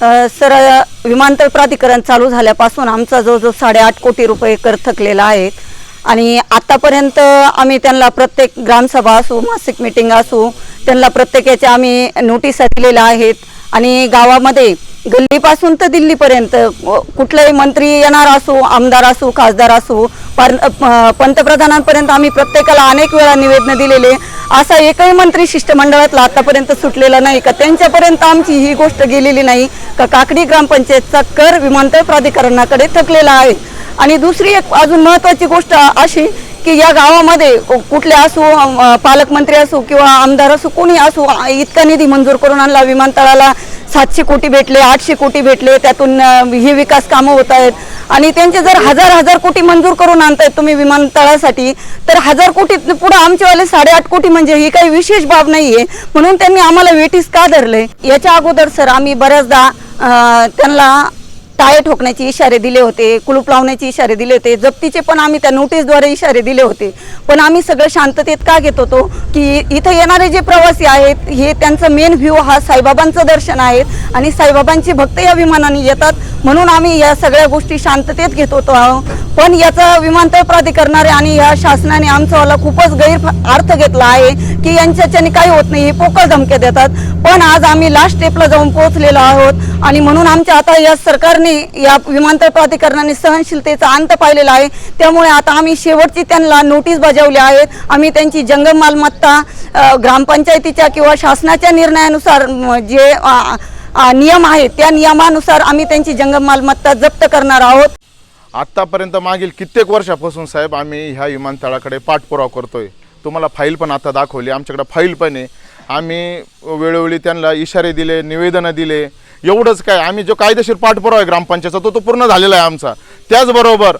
Sir विमानतळ प्राधिकरण चालू झाल्यापासून आमचा जो जो साडेआठ कोटी रुपये कर थकलेला आहे. आणि आतापर्यंत आम्ही त्यांना प्रत्येक ग्रामसभा असू मासिक मिटिंग असू त्यांना प्रत्येकाच्या आम्ही नोटिसा दिलेल्या आहेत. आणि गावामध्ये गल्लीपासून तर दिल्लीपर्यंत कुठलाही मंत्री येणार असू आमदार असू खासदार असू प- पंतप्रधानांपर्यंत आम्ही प्रत्येकाला अनेक वेळा निवेदन दिलेले. असा एकही मंत्री शिष्टमंडळातला आतापर्यंत सुटलेला नाही का? त्यांच्यापर्यंत आमची ही गोष्ट गेलेली नाही का? काकडी ग्रामपंचायतचा कर विमानतळ प्राधिकरणाकडे थकलेला आहे. आणि दुसरी एक अजून महत्त्वाची गोष्ट अशी की या गावामध्ये कुठले असू पालकमंत्री असू किंवा आमदार असू कोणी असू इतका निधी मंजूर करून आणला. विमानतळाला सातशे कोटी भेटले आठशे कोटी भेटले त्यातून हे विकास कामं होत आहेत. आणि त्यांचे जर हजार हजार कोटी मंजूर करून आणतायत तुम्ही विमानतळासाठी तर हजार कोटी पुढे आमचेवाले साडेआठ कोटी म्हणजे ही काही विशेष बाब नाहीये. म्हणून त्यांनी आम्हाला वेटीस का धरले? याच्या अगोदर सर आम्ही बऱ्याचदा त्यांना टाळे ठोकण्याचे इशारे दिले होते कुलूप लावण्याचे इशारे दिले होते जप्तीचे पण आम्ही त्या नोटीसद्वारे इशारे दिले होते. पण आम्ही सगळं शांततेत का घेत होतो? की इथं येणारे जे प्रवासी आहेत हे त्यांचं मेन व्ह्यू हा साईबाबांचं दर्शन आहे आणि साईबाबांचे भक्त या विमानाने येतात. म्हणून आम्ही या सगळ्या गोष्टी शांततेत घेत होतो आहो. पण याचा विमानतळ प्राधिकरणाने आणि या शासनाने आमचावाला खूपच गैर अर्थ घेतला आहे की यांच्याच्याने काही होत नाही हे पोकळ धमक्या देतात. पण आज आम्ही लास्ट स्टेपला जाऊन पोहोचलेलो आहोत आणि म्हणून आमच्या आता या सरकारने या विमानतळ प्राधिकरणाने सहनशीलतेचा अंत पाहिलेला आहे. त्यामुळे आता आम्ही शेवटची त्यांना नोटीस बजावली आहेत आम्ही त्यांची जंगम मालमत्ता ग्रामपंचायतीच्या किंवा शासनाच्या निर्णयानुसार जे नियम आहेत त्या नियमानुसार आम्ही त्यांची जंगम मालमत्ता जप्त करणार आहोत. आत्तापर्यंत मागील कित्येक वर्षापासून साहेब आम्ही ह्या विमानतळाकडे पाठपुरावा करतोय. तुम्हाला फाईल पण आता दाखवली आमच्याकडे फाईल पण आहे. आम्ही वेळोवेळी त्यांना इशारे दिले निवेदनं दिले. एवढंच काय आम्ही जो कायदेशीर पाठपुरावा आहे ग्रामपंचायतचा तो तो पूर्ण झालेला आहे आमचा. त्याचबरोबर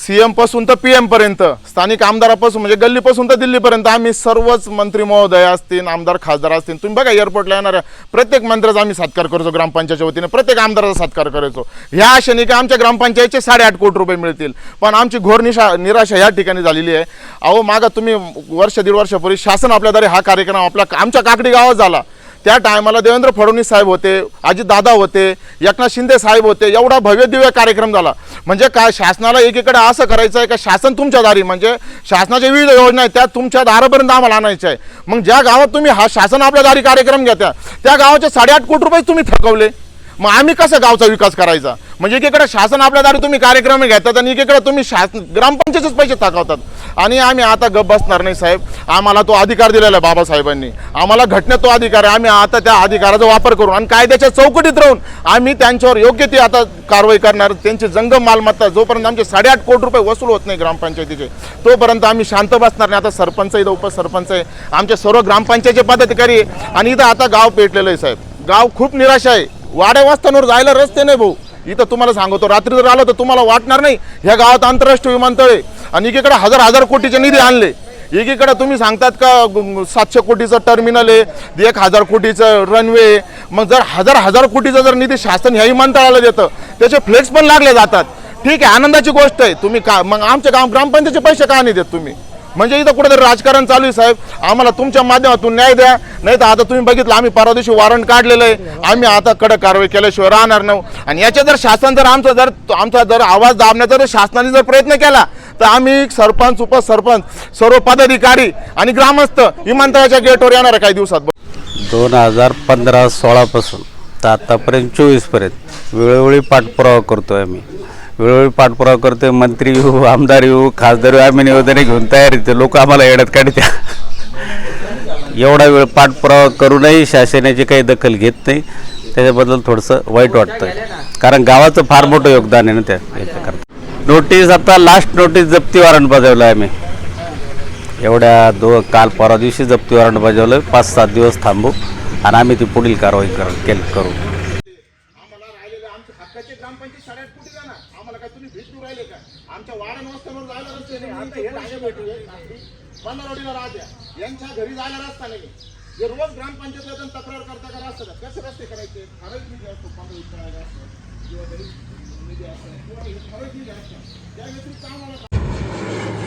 सी एमपासून तर पी एमपर्यंत स्थानिक आमदारापासून म्हणजे गल्लीपासून तर दिल्लीपर्यंत आम्ही सर्वच मंत्री महोदय असतील आमदार खासदार असतील तुम्ही बघा एअरपोर्टला येणाऱ्या प्रत्येक मंत्र्याचा आम्ही सत्कार करतो ग्रामपंचायतच्या वतीने प्रत्येक आमदाराचा सत्कार करायचो. ह्या आशेने की आमच्या ग्रामपंचायतचे साडेआठ कोटी रुपये मिळतील. पण आमची घोर निशा निराशा या ठिकाणी झालेली आहे. अहो मागा तुम्ही वर्ष दीड वर्षापूर्वी शासन आपल्याद्वारे हा कार्यक्रम आपला आमच्या काकडी गावात झाला. त्या टायमाला देवेंद्र फडणवीस साहेब होते अजितदादा होते एकनाथ शिंदे साहेब होते एवढा भव्य दिव्य कार्यक्रम झाला. म्हणजे काय शासनाला एकीकडे असं करायचं आहे का शासन तुमच्या दारी म्हणजे शासनाच्या विविध योजना आहेत त्या तुमच्या दारापर्यंत आम्हाला आणायच्या आहे मग ज्या गावात तुम्ही हा शासन आपल्या दारी कार्यक्रम घेत्या त्या गावाचे साडेआठ कोटी रुपये तुम्ही थकवले. मग आम्ही कसं गावचा विकास करायचा? म्हणजे एकीकडे शासन आपल्या दारू तुम्ही कार्यक्रम घेतात आणि एकीकडे तुम्ही शासन ग्रामपंचायतच पैसे थकवतात आणि आम्ही आता गप बसणार नाही साहेब. आम्हाला तो अधिकार दिलेला आहे बाबासाहेबांनी. आम्हाला घटनेत तो अधिकार आहे. आम्ही आता त्या अधिकाराचा वापर करू. आणि कायद्याच्या चौकटीत राहून आम्ही त्यांच्यावर योग्य ती आता कारवाई करणार. त्यांची जंगम मालमत्ता जोपर्यंत आमचे साडेआठ कोटी रुपये वसूल होत नाही ग्रामपंचायतीचे तोपर्यंत आम्ही शांत बसणार नाही. आता सरपंच इथं उपसरपंच आहे. आमचे सर्व ग्रामपंचायतचे पदाधिकारी आहे. आणि इथं आता गाव पेटलेलं आहे साहेब. गाव खूप निराश आहे. वाड्या वाजतांवर जायला रस्ते नाही भाऊ. इथं तुम्हाला सांगतो रात्री जर आलं तर तुम्हाला वाटणार नाही ह्या गावात आंतरराष्ट्रीय विमानतळ आहे आणि एकीकडे हजार हजार कोटीचे निधी आणले. एकीकडे तुम्ही सांगतात का सातशे कोटीचं टर्मिनल आहे एक हजार कोटीचं रनवे मग जर हजार हजार कोटीचा जर निधी शासन ह्या विमानतळाला देतं त्याचे फ्लेक्स पण लागले जातात. ठीक आहे आनंदाची गोष्ट आहे तुम्ही का मग आमच्या गाव ग्रामपंचायतीचे पैसे का नाही देत तुम्ही? म्हणजे इथं कुठेतरी राजकारण चालू आहे साहेब. आम्हाला तुमच्या माध्यमातून न्याय द्या. नाही तर आता तुम्ही बघितलं आम्ही परवा दिवशी वॉरंट काढलेलं आहे. आम्ही आता कडक कारवाई केल्याशिवाय राहणार नाही. आणि याच्या जर शासन जर आमचा जर आमचा जर आवाज दाबण्याचा जर शासनाने जर प्रयत्न केला तर आम्ही सरपंच उपसरपंच सर्व पदाधिकारी आणि ग्रामस्थ विमानतळाच्या गेटवर येणार आहे काही दिवसात. दोन हजार पंधरा सोळापासून तर आत्तापर्यंत चोवीसपर्यंत वेळोवेळी पाठपुरावा करतो आहे आम्ही. वेळोवेळी पाठपुरावा करतोय मंत्री येऊ आमदार येऊ खासदार येऊ आम्ही निवेदने घेऊन तयार येते लोक आम्हाला येण्यात काढत्या. एवढा वेळ पाठपुरावा करूनही शासनाची काही दखल घेत नाही. त्याच्याबद्दल थोडंसं वाईट वाटतं कारण गावाचं फार मोठं योगदान आहे ना त्या याच्याकरता. नोटीस आता लास्ट नोटीस जप्ती वॉरंट बजावलं आहे आम्ही. एवढ्या दो काल परवा दिवशी जप्ती वॉरंट बजावलं. पाच सात दिवस थांबू. आणि आम्ही ती पुढील कारवाई कर केली करू आम्हाला राहिलेले आमच्या हक्काचे ग्रामपंचायत साडेआठ कोटी द्या ना आम्हाला काय तुम्ही देऊ राहिले का? आमच्या वाड्या वस्त्यांवर जायला रस्ते नाही. आता हे भेटू. पंधरवडीला यांच्या घरी जायला रस्ता नाही. हे रोज ग्रामपंचायत तक्रार करता करा असतात कसे रस्ते करायचे? ठराविक निधी असतो पंधरा करायला असतो किंवा निधी असतो किंवा ठराविक निधी असतो. त्या व्यतिरिक्त आम्हाला